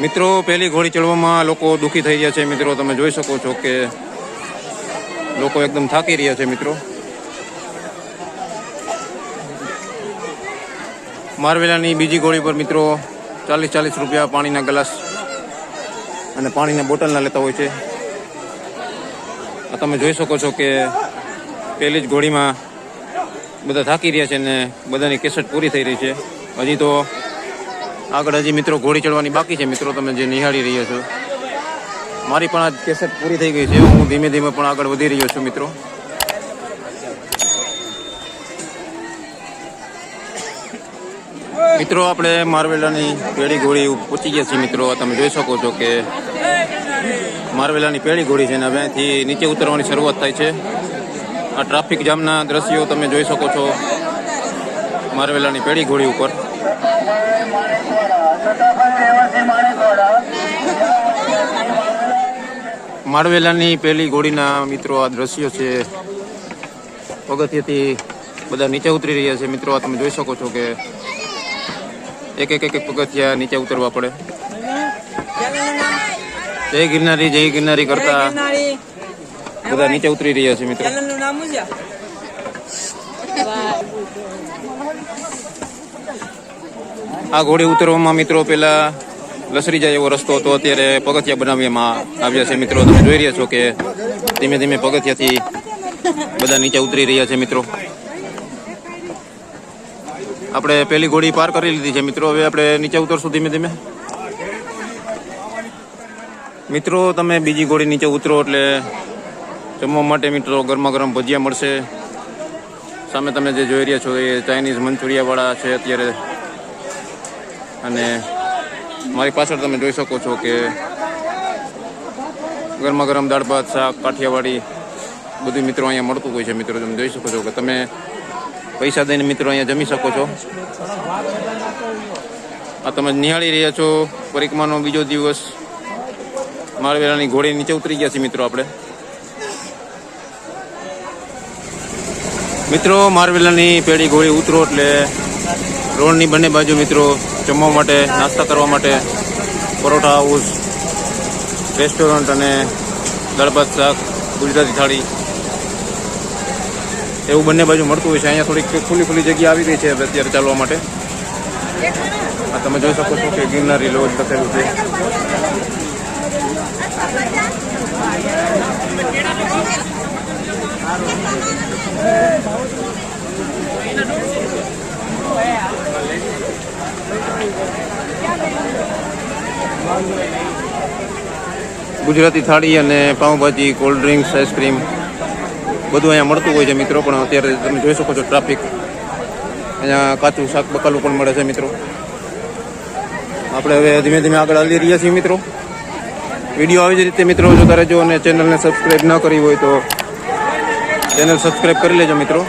મિત્રો, પહેલી ઘોડી ચડવામાં લોકો દુઃખી થઈ ગયા છે. મિત્રો, તમે જોઈ શકો છો કે લોકો એકદમ થાકી રહ્યા છે, મિત્રો. મારવેલાની બીજી ઘોડી પર મિત્રો ચાલીસ ચાલીસ રૂપિયા પાણીના ગ્લાસ અને પાણીના બોટલના લેતા હોય છે. આ તમે જોઈ શકો છો કે પહેલી જ ઘોડીમાં બધા થાકી રહ્યા છે ને બધાની કેસેટ પૂરી થઈ રહી છે. હજી તો આગળ હજી મિત્રો ઘોડી ચડવાની બાકી છે. મિત્રો, તમે જે નિહાળી રહ્યા છો, મારી પણ આ કેસેટ પૂરી થઈ ગઈ છે. હું ધીમે ધીમે પણ આગળ વધી રહ્યો છું, મિત્રો. મિત્રો, આપણે મારવેલાની પેઢી ઘોડી પહોંચી ગયા છીએ. મિત્રો, તમે જોઈ શકો છો કે મારવેલાની પેઢી ઘોડી છે અને હવે નીચે ઉતરવાની શરૂઆત થાય છે. આ ટ્રાફિક જામના દ્રશ્યો તમે જોઈ શકો છો મારવેલાની પેઢી ઘોડી ઉપર. મારવેલાની પહેલી ઘોડીના મિત્રો આ દ્રશ્યો છે. પગથિયાથી બધા નીચે ઉતરી રહ્યા છે. મિત્રો આ તમે જોઈ શકો છો કે એક એક એક એક પગથિયા નીચે ઉતરવા પડે. જય ગિરનારી જય ગિરનારી કરતા બધા નીચે ઉતરી રહ્યા છે મિત્રો. નામ શું છે? આ ઘોડી ઉતરવામાં મિત્રો પેલા લસરી જાય એવો રસ્તો હતો. અત્યારે પગથિયા બનાવવામાં આવ્યા છે મિત્રો. તમે જોઈ રહ્યા છો કે ધીમે ધીમે પગથિયાથી બધા નીચે ઉતરી રહ્યા છે મિત્રો. આપણે પેલી ઘોડી પાર કરી લીધી છે મિત્રો. હવે આપણે નીચે ઉતરશું ધીમે ધીમે. મિત્રો, તમે બીજી ઘોડી નીચે ઉતરો એટલે જમવા માટે મિત્રો ગરમા ગરમ ભજીયા મળશે. સામે તમે જે જોઈ રહ્યા છો એ ચાઇનીઝ મંચુરિયાવાળા છે. અત્યારે અને મારી પાછળ તમે જોઈ શકો છો કે ગરમા ગરમ દાળ ભાત, શાક, કાઠિયાવાડી બધું મિત્રો અહીંયા મળતું હોય છે. મિત્રો તમે જોઈ શકો છો કે તમે પૈસા દઈને મિત્રો અહીંયા જમી શકો છો. આ તમે નિહાળી રહ્યા છો પરિક્રમાનો બીજો દિવસ. માળવેલાની ઘોડી નીચે ઉતરી ગયા છે મિત્રો આપણે. મિત્રો મારવેલાની પેઢી ઘોડી ઉતરો એટલે રોડની બંને બાજુ મિત્રો જમવા માટે, નાસ્તા કરવા માટે પરોઠા હાઉસ રેસ્ટોરન્ટ અને દાળ ભાત શાક, ગુજરાતી થાળી. એવું બંને બાજુ મળતું હોય છે. અહીંયા થોડીક ખુલ્લી ખુલ્લી જગ્યા આવી ગઈ છે અત્યારે ચાલવા માટે. આ તમે જોઈ શકો છો કે ગિરનારી લોજ લખેલું છે. ગુજરાતી થાળી અને પાઉંભાજી કોલ્ડ ડ્રિંક્સ આઈસ્ક્રીમ બધું અહીંયા મળતું હોય છે મિત્રો, પણ અત્યારે તમે જોઈ શકો છો ટ્રાફિક અહીંયા કાચું શાક બકાલું પણ મળે છે મિત્રો. આપણે હવે ધીમે ધીમે આગળ હાલી રહ્યા છીએ મિત્રો. વીડિયો આવી જ રીતે મિત્રો જોતા રહેજો અને ચેનલને સબસ્ક્રાઈબ ન કરી હોય તો ચેનલ સબસ્ક્રાઈબ કરી લેજો મિત્રો.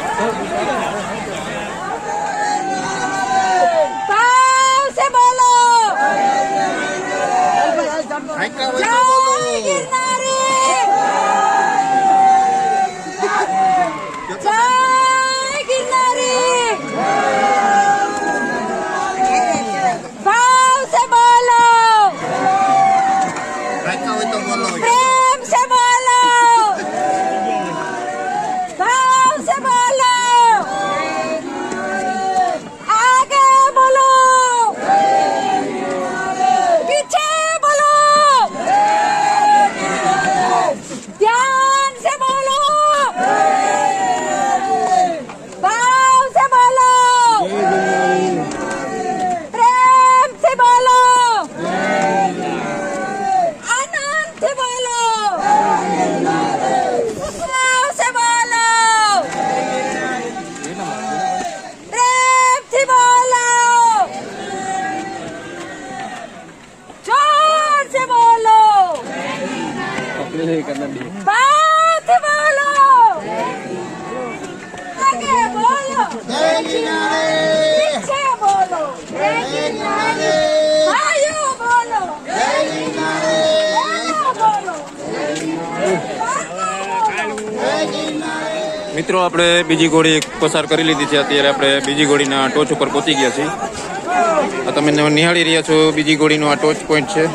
મિત્રો, આપણે બીજી ગોળી પસાર કરી લીધી છે. અત્યારે આપણે બીજી ગોળીના ટોચ ઉપર પહોંચી ગયા છીએ. તમે નિહાળી રહ્યા છો, બીજી ગોળીનો આ ટોચ પોઈન્ટ છે.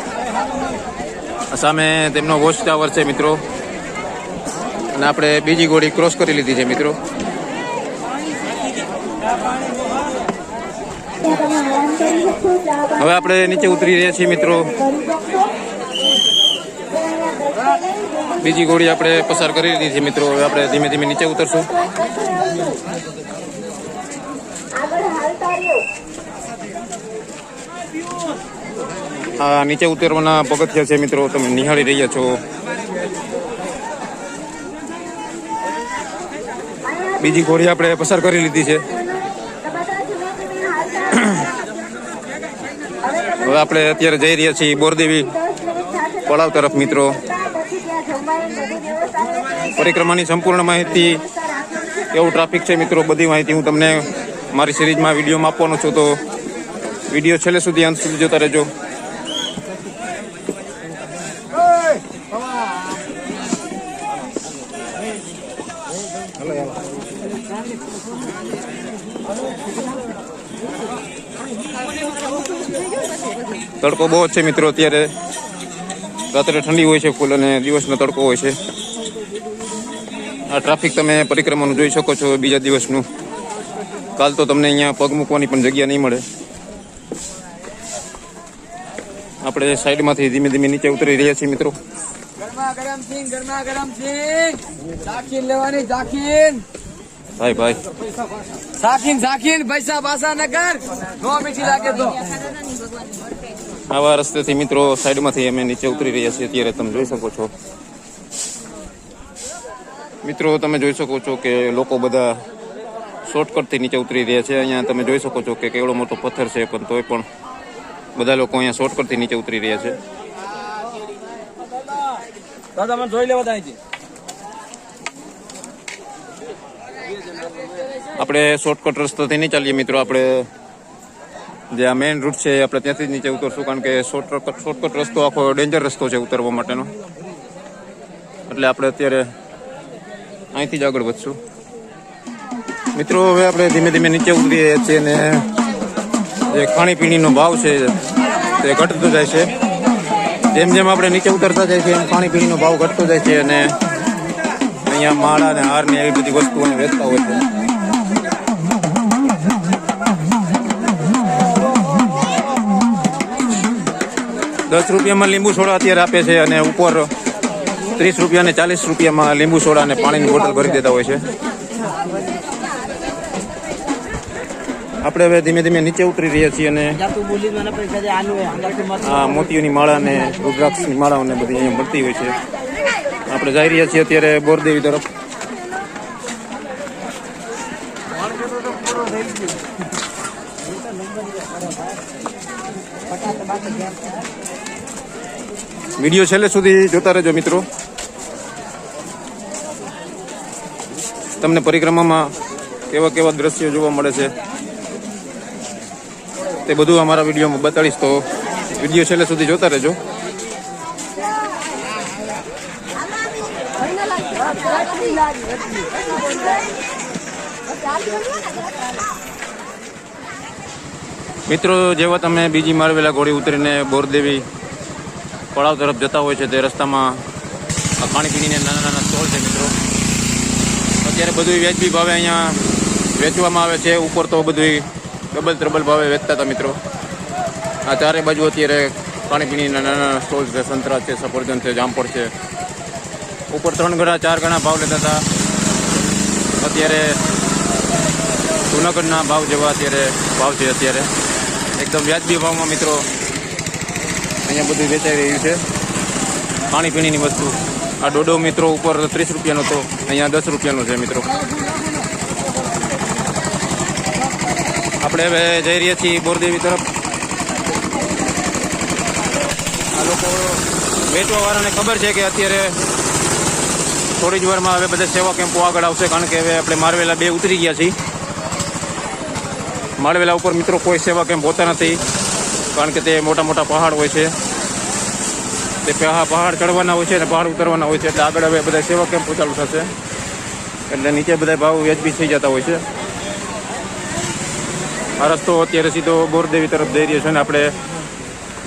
સામે તેમનો વોચ ટાવર છે, મિત્રો. અને આપણે બીજી ગોળી ક્રોસ કરી લીધી છે, મિત્રો. હવે આપણે નીચે ઉતરી રહ્યા છીએ, મિત્રો. બીજી ગોળી આપણે પસાર કરી દીધી છે મિત્રો. હવે આપણે ધીમે ધીમે નીચે ઉતરશું. આ નીચે ઉતરવાના પગથિયા છે મિત્રો. તમે નિહાળી રહ્યા છો. બીજી ઘોડી આપણે પસાર કરી લીધી છે. હવે આપણે અત્યારે જઈ રહ્યા છીએ બોરદેવી પડાવ તરફ મિત્રો. પરિક્રમાની સંપૂર્ણ માહિતી કેવું ટ્રાફિક છે મિત્રો, બધી માહિતી હું તમને મારી સિરીઝમાં વિડીયોમાં આપવાનો છું, તો વીડિયો છેલ્લે સુધી અંત સુધી જોતા રહેજો. તડકો બહુ છે મિત્રો, અત્યારે રાત્રે ઠંડી હોય છે ફૂલ અને દિવસનો તડકો હોય છે. આ ટ્રાફિક તમે પરિક્રમાનું જોઈ શકો છો બીજા દિવસનું. કાલ તો તમને અહીંયા પગ મૂકવાની પણ જગ્યા નહીં મળે. આપણે સાઈડમાંથી ધીમે ધીમે નીચે ઉતરી રહ્યા છીએ મિત્રો. ભાઈ ભાઈ. સાખીન સાખીન પૈસા પાસા ન કર નો મીઠી લાગે તો. આવા રસ્તેથી મિત્રો સાઈડમાંથી અમે નીચે ઉતરી રહ્યા છીએ. અત્યારે તમે જોઈ શકો છો. મિત્રો તમે જોઈ શકો છો કે લોકો બધા શોર્ટકટથી નીચે ઉતરી રહ્યા છે. અહીંયા તમે જોઈ શકો છો કે કેવડો મોટો પથ્થર છે પણ તોય પણ બધા લોકો અહીંયા શોર્ટકટથી નીચે ઉતરી રહ્યા છે. દાદા મને જોઈ લેવા આપણે શોર્ટકટ રસ્તાથી નહીં ચાલીએ મિત્રો આપણે જે આ મેઇન રૂટ છે આપણે ત્યાંથી જ નીચે ઉતરશું કારણ કે શોર્ટકટ શોર્ટકટ રસ્તો આખો ડેન્જર રસ્તો છે ઉતરવા માટેનો. એટલે આપણે અત્યારે અહીંથી જ આગળ વધશું. મિત્રો, હવે આપણે ધીમે ધીમે નીચે ઉતરીએ છીએ ને જે ખાણીપીણીનો ભાવ છે તે ઘટતો જાય છે. જેમ જેમ આપણે નીચે ઉતરતા જાય છે, એમ ખાણીપીણીનો ભાવ ઘટતો જાય છે અને અહીંયા માળા અને હાર ને એવી બધી વસ્તુઓને વેચતા હોય છે. દસ રૂપિયામાં લીંબુ સોડા અત્યારે આપે છે અને ઉપર ત્રીસ રૂપિયા અને ચાલીસ રૂપિયામાં લીંબુ સોડા અને પાણીની બોટલ ભરી દેતા હોય છે. આપણે હવે ધીમે ધીમે નીચે ઉતરી રહ્યા છીએ અને આ મોતીઓની માળા અને રુદ્રાક્ષની માળાઓ ને બધી અહીંયા મળતી હોય છે. આપણે જઈ રહ્યા છીએ અત્યારે બોરદેવી તરફ. વીડિયો છેલ્લે સુધી જોતા રહેજો મિત્રો. તમને પરિક્રમામાં કેવા કેવા દ્રશ્યો જોવા મળે છે? તે બધું અમારા વિડીયોમાં બતાડીશ, તો વીડિયો છેલ્લે સુધી જોતા રહેજો. મિત્રો, જેવા તમે બીજી મારવેલા ઘોડી ઉતરીને બોરદેવી પડાવ તરફ જતા હોય છે, તે રસ્તામાં ખાણીપીણીને નાના નાના સ્ટોલ છે, મિત્રો. અત્યારે બધું વ્યાજબી ભાવે અહીંયા વેચવામાં આવે છે. ઉપર તો બધું ડબલ ત્રબલ ભાવે વેચતા હતા મિત્રો. આ ચારે બાજુ અત્યારે પાણીપીણીના નાના સ્ટોલ છે. સંતરા છે, સફરજન છે, જામફળ છે. ઉપર ત્રણ ગણા, ચાર ગણા ભાવ લેતા હતા. અત્યારે જુનાગઢના ભાવ જેવા અત્યારે ભાવ છે અત્યારે. એકદમ વ્યાજબી ભાવમાં મિત્રો અહીંયા બધું વેચાઈ રહ્યું છે. ખાણીપીણીની વસ્તુ. આ ડોડો મિત્રો ઉપર ત્રીસ રૂપિયાનો તો, અહીંયા દસ રૂપિયાનો છે મિત્રો. આપણે હવે જઈ રહ્યા છીએ બોરદેવી તરફ. આ લોકો વેચવા વાળાને ખબર છે કે અત્યારે થોડી જ વારમાં હવે બધા સેવા કેમ્પો આગળ આવશે, કારણ કે હવે આપણે મારવેલા બે ઉતરી ગયા છીએ. માળવેલા ઉપર મિત્રો કોઈ સેવા કેમ્પ હોતા નથી, કારણ કે તે મોટા મોટા પહાડ હોય છે. તે પહા- પહાડ ચડવાના હોય છે અને પહાડ ઉતરવાના હોય છે, એટલે આગળ હવે બધા સેવા કેમ્પો ચાલુ થશે. એટલે નીચે બધા ભાવ વ્યાજબી થઈ જતા હોય છે. આ રસ્તો અત્યારે સીધો બોરદેવી તરફ જઈ રહ્યો છે અને આપણે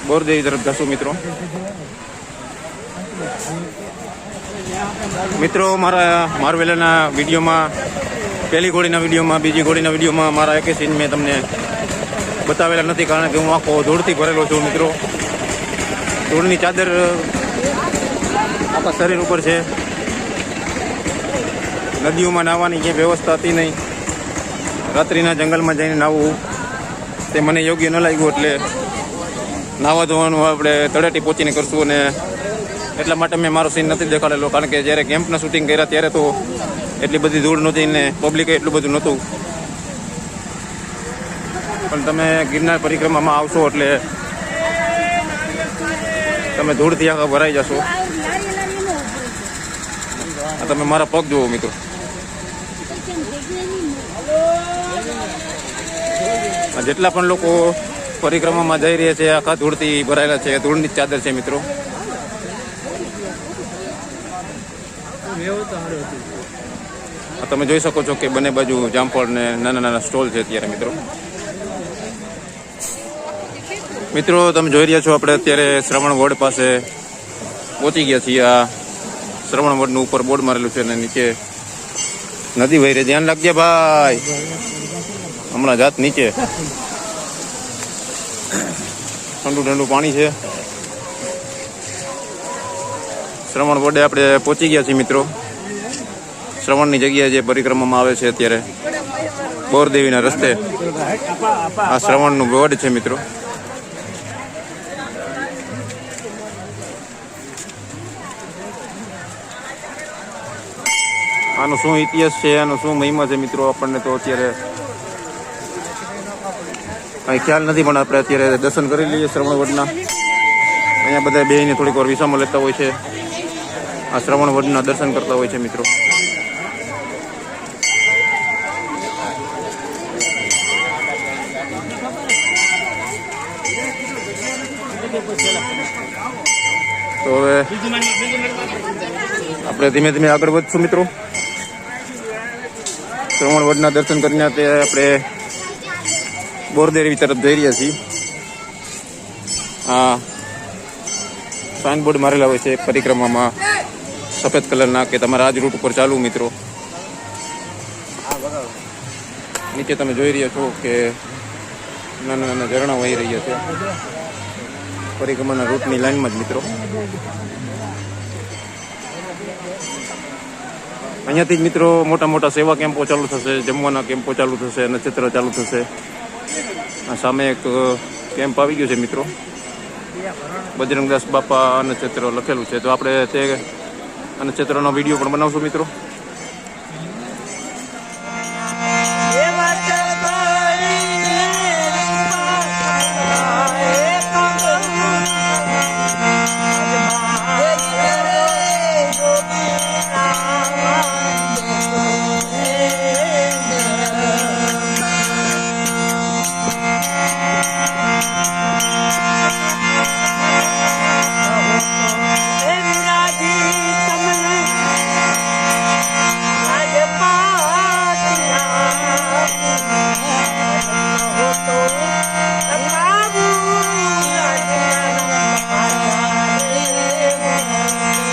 બોરદેવી તરફ જશું મિત્રો. મિત્રો, મારા મારવેલાના વિડીયોમાં પહેલી ઘોડીના વિડીયોમાં, બીજી ઘોડીના વિડીયોમાં મારા એકે સીન મેં તમને બતાવેલા નથી કારણ કે હું આખો ધૂળથી ભરેલો છું મિત્રો. ધૂળની ચાદર આખા શરીર ઉપર છે. નદીઓમાં નાહવાની ક્યાંય વ્યવસ્થા હતી નહીં, રાત્રિના જંગલમાં જઈને નાહવું, તે મને યોગ્ય ન લાગ્યું એટલે નાહવા ધોવાનું આપણે તળેટી પહોંચીને કરશું અને એટલા માટે મેં મારો સીન નથી દેખાડેલો, કારણ કે જ્યારે કેમ્પના શૂટિંગ કર્યા ત્યારે તો એટલી બધી ધૂળ નહોતી ને પબ્લિકે એટલું બધું નહોતું. પણ તમે ગિરનાર પરિક્રમામાં આવશો એટલે તમે ધૂળથી આખા ભરાઈ જશો. તમે મારા પગ જુઓ મિત્રો. જેટલા પણ લોકો પરિક્રમામાં જઈ રહ્યા છે, આખા ધૂળથી ભરાયેલા છે, ધૂળની ચાદર છે મિત્રો. તમે જોઈ શકો છો કે બંને બાજુ જામફળ ને નાના નાના સ્ટોલ છે અત્યારે મિત્રો. મિત્રો, તમે જોઈ રહ્યા છો, આપણે અત્યારે શ્રવણ વડ પાસે પહોંચી ગયા છીએ. આ શ્રવણ વડનું ઉપર બોર્ડ મારેલું છે અને નીચે નદી વહી રહી. ધ્યાન રાખજે ભાઈ. હમણાં જાત નીચે. ઠંડુ ઠંડુ પાણી છે. શ્રવણ વડે આપણે પહોંચી ગયા છીએ, મિત્રો. શ્રવણની જગ્યાએ જે પરિક્રમામાં આવે છે અત્યારે, બોરદેવીના રસ્તે. આ શ્રવણનું બોર્ડ છે, મિત્રો. આનો શું ઇતિહાસ છે, આનો શું મહિમા છે મિત્રો આપણને તો અત્યારે કઈ ખ્યાલ નથી, પણ આપણે અત્યારે દર્શન કરી લઈએ શ્રવણ વડના. અહીંયા બધા બેહીને થોડીક વાર વિસામો લેતા હોય છે. આ શ્રવણ વડના દર્શન કરતા હોય છે મિત્રો. તો હવે આપણે ધીમે ધીમે આગળ વધશું મિત્રો. શ્રવણ વડના દર્શન કરીને તે આપણે બોરદેવી તરફ જઈ રહ્યા છીએ. આ સાઇનબોર્ડ મારેલા હોય છે પરિક્રમામાં. સફેદ કલરના કે તમારા આજ રૂટ ઉપર ચાલુ, મિત્રો. નીચે તમે જોઈ રહ્યા છો કે નાના નાના ઝરણા વહી રહ્યા છે. પરિક્રમાના રૂટની લાઈનમાં જ, મિત્રો. અહીંયાથી જ મિત્રો મોટા મોટા સેવા કેમ્પો ચાલુ થશે, જમવાના કેમ્પો ચાલુ થશે નક્ષત્ર ચાલુ થશે. આ સામે એક કેમ્પ આવી ગયો છે મિત્રો. બજરંગદાસ બાપા નક્ષત્ર લખેલું છે. તો આપણે તે નક્ષત્રનો વીડિયો પણ બનાવશું મિત્રો.